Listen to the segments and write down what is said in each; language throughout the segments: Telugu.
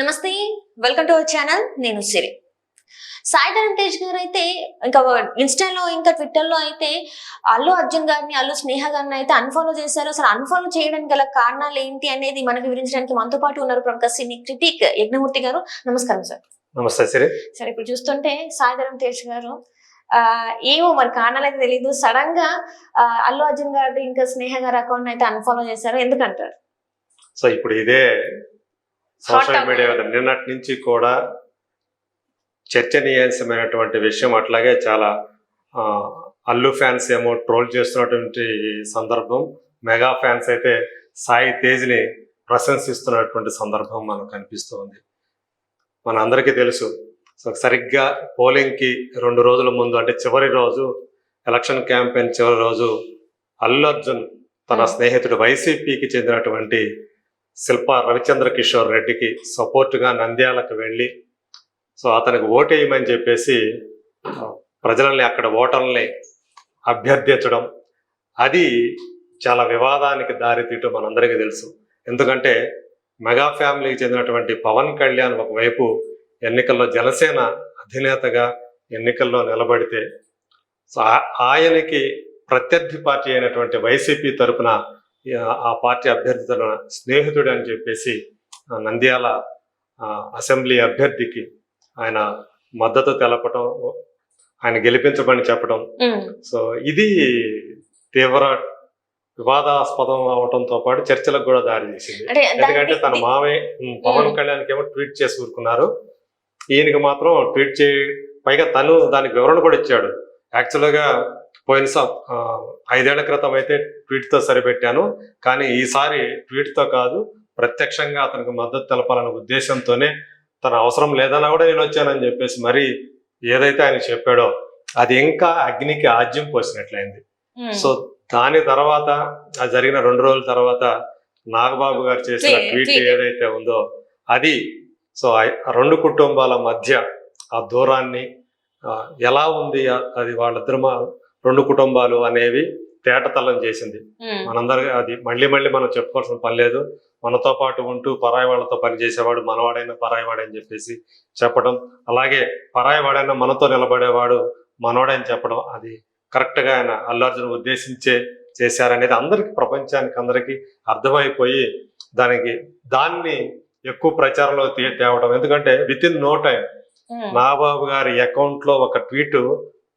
నమస్తే వెల్కమ్ టు అవర్ ఛానల్ నేను సిరి. సాయిధరం తేజ్ గారు అయితే ఇంకా ఇన్స్టాలో ఇంకా ట్విట్టర్లో అయితే అల్లు అర్జున్ గారిని అల్లు స్నేహ గారిని అయితే అన్ఫాలో చేశారు. అసలు అన్ఫాలో చేయడానికి గల కారణాలు ఏంటి అనేది మనకు వివరించడానికి మనతో పాటు ఉన్నారు ప్రముఖ సినీ క్రిటిక్ యజ్ఞమూర్తి గారు. నమస్కారం సార్. నమస్తే సిరి. సరే ఇప్పుడు చూస్తుంటే సాయిధరం తేజ్ గారు ఆ ఏమో మరి కారణాలు అయితే తెలియదు సడన్గా అల్లు అర్జున్ గారి ఇంకా స్నేహ గారి అకౌంట్ అయితే అన్ఫాలో చేశారు. ఎందుకంటారు? సో ఇప్పుడు ఇదే సోషల్. మీడియా మీద నిన్నటి నుంచి కూడా చర్చనీయాంశమైనటువంటి విషయం అట్లాగే చాలా అల్లు ఫ్యాన్స్ ఏమో ట్రోల్ చేస్తున్నటువంటి సందర్భం మెగా ఫ్యాన్స్ అయితే సాయి తేజ్ని ప్రశంసిస్తున్నటువంటి సందర్భం మనకు కనిపిస్తుంది మన అందరికీ తెలుసు సో సరిగ్గా పోలింగ్కి రెండు రోజుల ముందు అంటే చివరి రోజు ఎలక్షన్ క్యాంపెయిన్ చివరి రోజు అల్లు అర్జున్ తన Hmm. స్నేహితుడు వైసీపీకి చెందినటువంటి శిల్ప రవిచంద్ర కిషోర్ రెడ్డికి సపోర్టుగా నంద్యాలకు వెళ్ళి సో అతనికి ఓటేయమని చెప్పేసి ప్రజలని అక్కడ ఓటర్లని అభ్యర్థించడం అది చాలా వివాదానికి దారితీయటం మనందరికీ తెలుసు. ఎందుకంటే మెగా ఫ్యామిలీకి చెందినటువంటి పవన్ కళ్యాణ్ ఒకవైపు ఎన్నికల్లో జనసేన అధినేతగా ఎన్నికల్లో నిలబడితే సో ఆ- ఆయనకి ప్రత్యర్థి పార్టీ అయినటువంటి వైసీపీ తరపున ఆ- పార్టీ అభ్యర్థి తరపున స్నేహితుడు అని చెప్పేసి నంద్యాల అసెంబ్లీ అభ్యర్థికి ఆయన మద్దతు తెలపటం ఆయన గెలిపించమని చెప్పడం సో ఇది తీవ్ర వివాదాస్పదం అవడంతో పాటు చర్చలకు కూడా దారి తీసింది. ఎందుకంటే తన ఉమ్, పవన్. కళ్యాణ్కి ఏమో ట్వీట్ చేసి ఊరుకున్నారు. ఈయనకి మాత్రం ట్వీట్ చే పైగా తను దానికి వివరణ కూడా ఇచ్చాడు. యాక్చువల్గా పోయిన ఆ, ఐదేళ్ళ క్రితం అయితే ట్వీట్తో సరిపెట్టాను కానీ ఈసారి ట్వీట్తో కాదు ప్రత్యక్షంగా అతనికి మద్దతు తెలపాలనే ఉద్దేశంతోనే తన అవసరం లేదన్నా కూడా నేను వచ్చానని చెప్పేసి మరి ఏదైతే ఆయన చెప్పాడో అది ఇంకా అగ్నికి ఆజ్యం పోసినట్లయింది. సో దాని తర్వాత అది జరిగిన రెండు రోజుల తర్వాత నాగబాబు గారు చేసిన ట్వీ- ట్వీట్. ఏదైతే ఉందో అది సో ఆ రెండు కుటుంబాల మధ్య ఆ దూరాన్ని ఆ, ఎలా ఉంది ఆ- అది వాళ్ళిద్దరు రెండు కుటుంబాలు అనేవి తేటతల్లం చేసింది. మనందరి అది మళ్ళీ మళ్ళీ మనం చెప్పుకోవాల్సిన పని లేదు మనతో పాటు ఉంటూ పరాయి వాళ్ళతో పనిచేసేవాడు మనవాడైనా పరాయి వాడని చెప్పేసి చెప్పడం అలాగే పరాయి వాడైనా మనతో నిలబడేవాడు మనవాడని చెప్పడం అది కరెక్ట్గా ఆయన అల్లార్జున్ ఉద్దేశించే చేశారనేది అందరికి ప్రపంచానికి అందరికి అర్థమైపోయి దానికి దాన్ని ఎక్కువ ప్రచారంలో తేవడం ఎందుకంటే within no time um. Nagababu గారి అకౌంట్లో ఒక ట్వీట్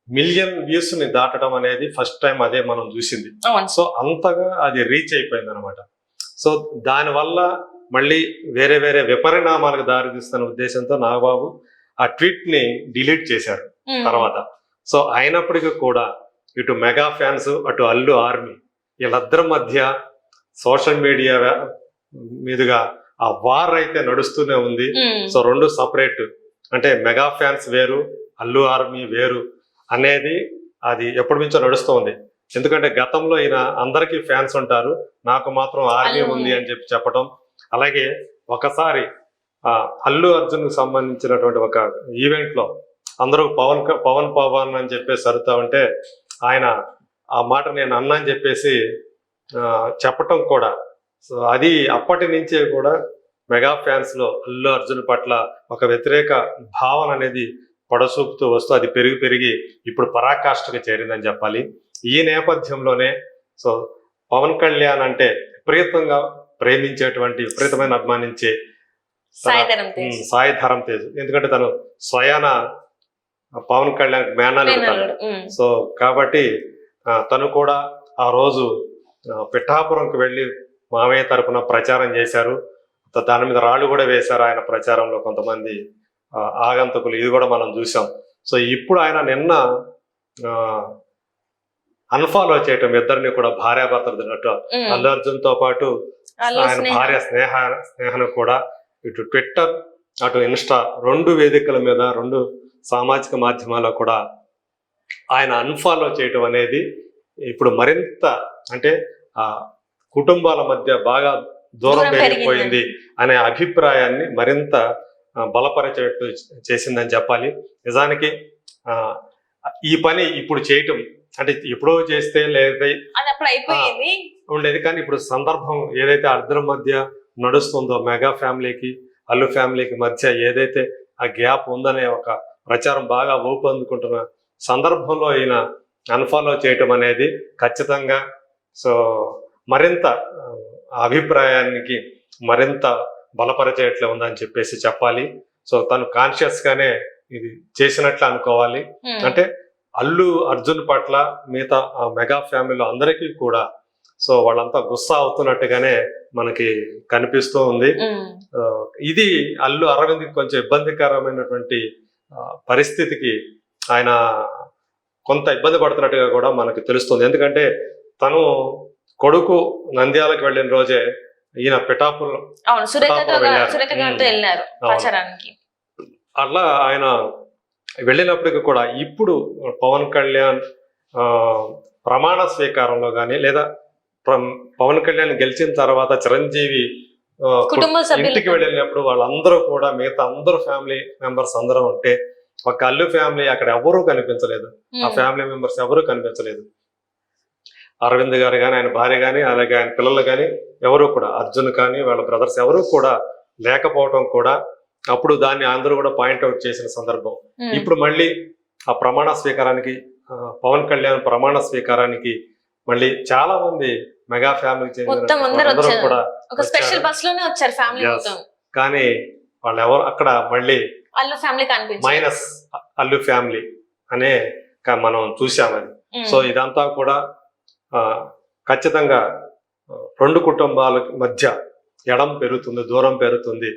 మిలియన్ వ్యూస్ని దాటడం అనేది ఫస్ట్ టైం అదే మనం చూసింది. సో అంతగా అది రీచ్ అయిపోయింది అనమాట సో దానివల్ల మళ్ళీ వేరే వేరే విపరిణామాలకు దారితీస్తున్న ఉద్దేశంతో నాగబాబు ఆ ట్వీట్ని డిలీట్ చేశారు. తర్వాత. సో అయినప్పటికీ కూడా ఇటు మెగా ఫ్యాన్స్ అటు అల్లు ఆర్మీ వీళ్ళిద్దరి మధ్య సోషల్ మీడియా మీదుగా ఆ వార్ అయితే నడుస్తూనే ఉంది. సో రెండు సపరేట్. అంటే మెగా ఫ్యాన్స్ వేరు అల్లు ఆర్మీ వేరు. అనేది అది ఎప్పటి నుంచో నడుస్తోంది. ఎందుకంటే గతంలో ఈయన అందరికీ ఫ్యాన్స్ ఉంటారు. నాకు మాత్రం ఆర్మీ ఉంది అని చెప్పి చెప్పడం అలాగే ఒకసారి అల్లు అర్జున్కు సంబంధించినటువంటి ఒక ఈవెంట్లో అందరూ పవన్ పవన్ పవన్ అని చెప్పేసి అరుతా ఉంటే ఆయన ఆ మాట నేను అన్నా అని చెప్పేసి చెప్పటం కూడా. సో అది అప్పటి నుంచే కూడా మెగా ఫ్యాన్స్లో అల్లు అర్జున్ పట్ల ఒక వ్యతిరేక భావన అనేది పొడసూపుతూ వస్తూ అది పెరిగి పెరిగి ఇప్పుడు పరాకాష్ఠకు చేరిందని చెప్పాలి. ఈ నేపథ్యంలోనే సో పవన్ కళ్యాణ్ అంటే విపరీతంగా ప్రేమించేటువంటి విపరీతమైన అభిమానించే సాయిధరం తేజ్. ఉమ్, సాయి ధరం తేజ్. ఎందుకంటే తను స్వయాన పవన్ కళ్యాణ్. ఉమ్. సో కాబట్టి తను కూడా ఆ రోజు పిఠాపురంకి వెళ్ళి మామయ్య తరపున ప్రచారం చేశారు. దాని మీద రాళ్ళు కూడా వేశారు ఆయన ప్రచారంలో కొంతమంది. ఆగంతకులు ఇది కూడా మనం చూసాం సో ఇప్పుడు ఆయన నిన్న అన్ఫాలో చేయటం ఇద్దరిని కూడా భార్యాభర్తలు తిన్నట్టు. అల్లు అర్జున్తో పాటు ఆయన. భార్య స్నేహ స్నేహను కూడా ఇటు ట్విట్టర్ అటు ఇన్స్టా రెండు వేదికల మీద రెండు సామాజిక మాధ్యమాల్లో కూడా ఆయన అన్ఫాలో చేయటం అనేది ఇప్పుడు మరింత అంటే ఆ కుటుంబాల మధ్య బాగా దూరం పెరిగిపోయింది అనే అభిప్రాయాన్ని మరింత బలపరిచేట్టు చేసిందని చెప్పాలి. నిజానికి ఆ, ఈ పని ఇప్పుడు చేయటం అంటే ఎప్పుడో చేస్తే లేదా ఉండేది. కానీ ఇప్పుడు సందర్భం ఏదైతే అర్థం మధ్య నడుస్తుందో మెగా ఫ్యామిలీకి అల్లు ఫ్యామిలీకి మధ్య ఏదైతే ఆ గ్యాప్ ఉందనే ఒక ప్రచారం బాగా ఊపందుకుంటున్న సందర్భంలో ఈయన అన్ఫాలో చేయటం అనేది ఖచ్చితంగా సో మరింత అభిప్రాయానికి మరింత బలపరిచేట్లే ఉందని చెప్పేసి చెప్పాలి. సో తను కాన్షియస్ గానే ఇది చేసినట్లు అనుకోవాలి. ఉమ్, అంటే అల్లు అర్జున్ పట్ల మిగతా ఆ మెగా ఫ్యామిలీలో అందరికీ కూడా సో వాళ్ళంతా గుస్సా అవుతున్నట్టుగానే మనకి కనిపిస్తూ ఉంది. ఆ, ఇది అల్లు అరవింద్ కొంచెం ఇబ్బందికరమైనటువంటి పరిస్థితికి ఆయన కొంత ఇబ్బంది పడుతున్నట్టుగా కూడా మనకు తెలుస్తుంది. ఎందుకంటే తను కొడుకు నంద్యాలకు వెళ్ళిన రోజే ఈయన పిఠాపురం అవును. సురేఖ గారితో. ప్రచారానికి. అట్లా ఆయన వెళ్ళినప్పటికీ కూడా ఇప్పుడు పవన్ కళ్యాణ్ ఆ, ప్రమాణ స్వీకారంలో కానీ లేదా పవన్ కళ్యాణ్ గెలిచిన తర్వాత చిరంజీవి కుటుంబ ఇంటికి వెళ్ళినప్పుడు వాళ్ళందరూ కూడా మిగతా అందరూ ఫ్యామిలీ మెంబర్స్ అందరూ ఉంటే ఒక అల్లు ఫ్యామిలీ అక్కడ ఎవరూ కనిపించలేదు. ఆ ఫ్యామిలీ మెంబర్స్ ఎవరూ కనిపించలేదు. అరవింద్ గారు కానీ ఆయన భార్య కానీ అలాగే ఆయన పిల్లలు కానీ ఎవరు కూడా అర్జున్ కానీ వాళ్ళ బ్రదర్స్ ఎవరు కూడా లేకపోవటం కూడా అప్పుడు దాన్ని అందరూ కూడా పాయింట్అవుట్ చేసిన సందర్భం. ఇప్పుడు మళ్ళీ ఆ ప్రమాణ స్వీకారానికి పవన్ కళ్యాణ్ ప్రమాణ స్వీకారానికి మళ్ళీ చాలా మంది మెగా ఫ్యామిలీకి చెందిన. కూడా ఒక స్పెషల్ వచ్చారు. బస్లోనే వచ్చారు ఫ్యామిలీ కానీ వాళ్ళు ఎవరు అక్కడ మళ్ళీ Allu family minus Allu family అనే మనం చూసామది ఉమ్, సో ఇదంతా కూడా ఖచ్చితంగా రెండు కుటుంబాల మధ్య ఎడం పెరుగుతుంది దూరం పెరుగుతుంది.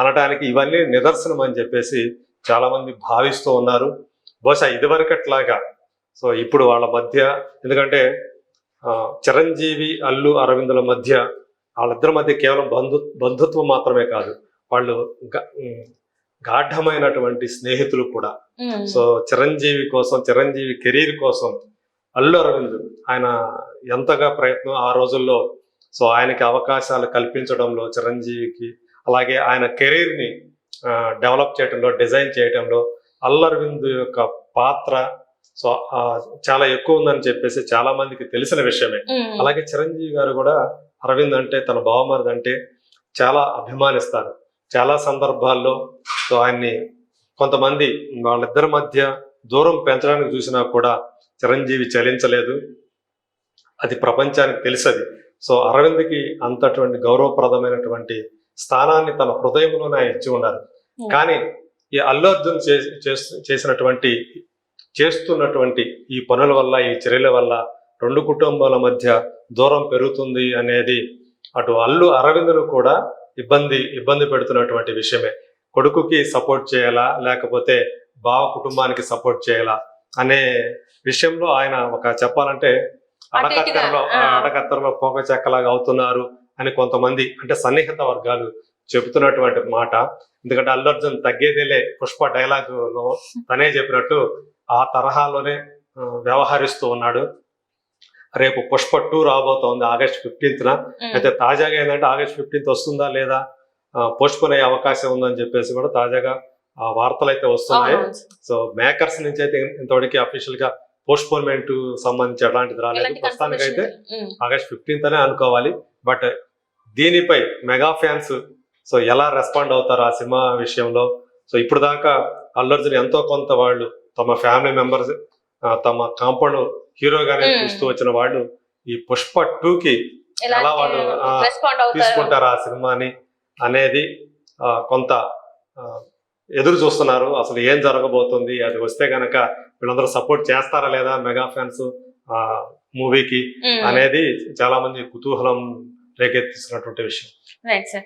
అనటానికి ఇవన్నీ నిదర్శనం అని చెప్పేసి చాలా మంది భావిస్తూ ఉన్నారు. బహుశా ఇదివరకట్లాగా. సో ఇప్పుడు వాళ్ళ మధ్య ఎందుకంటే చిరంజీవి అల్లు అరవిందుల మధ్య వాళ్ళిద్దరి మధ్య కేవలం బంధు బంధుత్వం మాత్రమే కాదు. వాళ్ళు గాఢమైనటువంటి స్నేహితులు కూడా. సో చిరంజీవి కోసం చిరంజీవి కెరీర్ కోసం అల్లు అరవింద్ ఆయన ఎంతగా ప్రయత్నం ఆ రోజుల్లో. సో ఆయనకి అవకాశాలు కల్పించడంలో చిరంజీవికి అలాగే ఆయన కెరీర్ని డెవలప్ చేయడంలో డిజైన్ చేయడంలో అల్లు అరవింద్ యొక్క పాత్ర సో చాలా ఎక్కువ ఉందని చెప్పేసి చాలా మందికి తెలిసిన విషయమే. అలాగే చిరంజీవి గారు కూడా అరవింద్ అంటే తన బావమరిది అంటే చాలా అభిమానిస్తారు. చాలా సందర్భాల్లో సో ఆయన్ని కొంతమంది వాళ్ళిద్దరి మధ్య దూరం పెంచడానికి చూసినా కూడా చిరంజీవి చలించలేదు. అది ప్రపంచానికి తెలుసది. సో అరవింద్కి అంతటువంటి గౌరవప్రదమైనటువంటి స్థానాన్ని తన హృదయంలోనే ఆయన ఇచ్చి ఉన్నారు. Hmm. కానీ ఈ అల్లు అర్జున్ చేసినటువంటి చేస్తున్నటువంటి ఈ పనుల వల్ల ఈ చర్యల వల్ల రెండు కుటుంబాల మధ్య దూరం పెరుగుతుంది అనేది అటు అల్లు అరవింద్ను కూడా ఇబ్బంది ఇబ్బంది పెడుతున్నటువంటి విషయమే. కొడుకుకి సపోర్ట్ చేయాలా? లేకపోతే బావ కుటుంబానికి సపోర్ట్ చేయాలా? అనే విషయంలో ఆయన ఒక చెప్పాలంటే అడకత్తెరలో. అడకత్తెరలో పోక చెక్కలాగా అవుతున్నారు అని కొంతమంది అంటే సన్నిహిత వర్గాలు చెబుతున్నటువంటి మాట. ఎందుకంటే అల్లు అర్జున్ తగ్గేదేలే పుష్ప డైలాగ్లో తనే చెప్పినట్టు ఆ తరహాలోనే వ్యవహరిస్తూ ఉన్నాడు. రేపు పుష్ప టూ రాబోతోంది ఆగస్ట్ ఫిఫ్టీన్త్ న అయితే తాజాగా ఏంటంటే ఆగస్ట్ ఫిఫ్టీన్త్ వస్తుందా లేదా పోస్ట్ పోన్ అయ్యే అవకాశం ఉందని చెప్పేసి కూడా తాజాగా ఆ వార్తలు అయితే వస్తున్నాయి. సో మేకర్స్ నుంచి అయితే ఇంతవరకు అఫీషియల్గా పోస్ట్ పోన్మెంట్ సంబంధించి ఎలాంటిది రాలేదు. ప్రస్తుతానికి అయితే ఆగస్ట్ ఫిఫ్టీన్త్ అనే అనుకోవాలి. బట్ దీనిపై మెగా ఫ్యాన్స్ సో ఎలా రెస్పాండ్ అవుతారు ఆ సినిమా విషయంలో? సో ఇప్పుడు దాకా అల్లు అర్జున్ ఎంతో కొంత వాళ్ళు తమ ఫ్యామిలీ మెంబర్స్ తమ కాంపౌండ్ హీరోగానే. చూస్తూ వచ్చిన వాళ్ళు ఈ పుష్ప టూ కి ఎలా వాళ్ళు, తీసుకుంటారు ఆ సినిమాని అనేది కొంత ఎదురు చూస్తున్నారు. అసలు ఏం జరగబోతుంది? అది వస్తే గనక వీళ్ళందరూ సపోర్ట్ చేస్తారా లేదా మెగా ఫ్యాన్స్ ఆ మూవీకి అనేది చాలా మంది కుతూహలం రేకెత్తిస్తున్నటువంటి విషయం. Right sir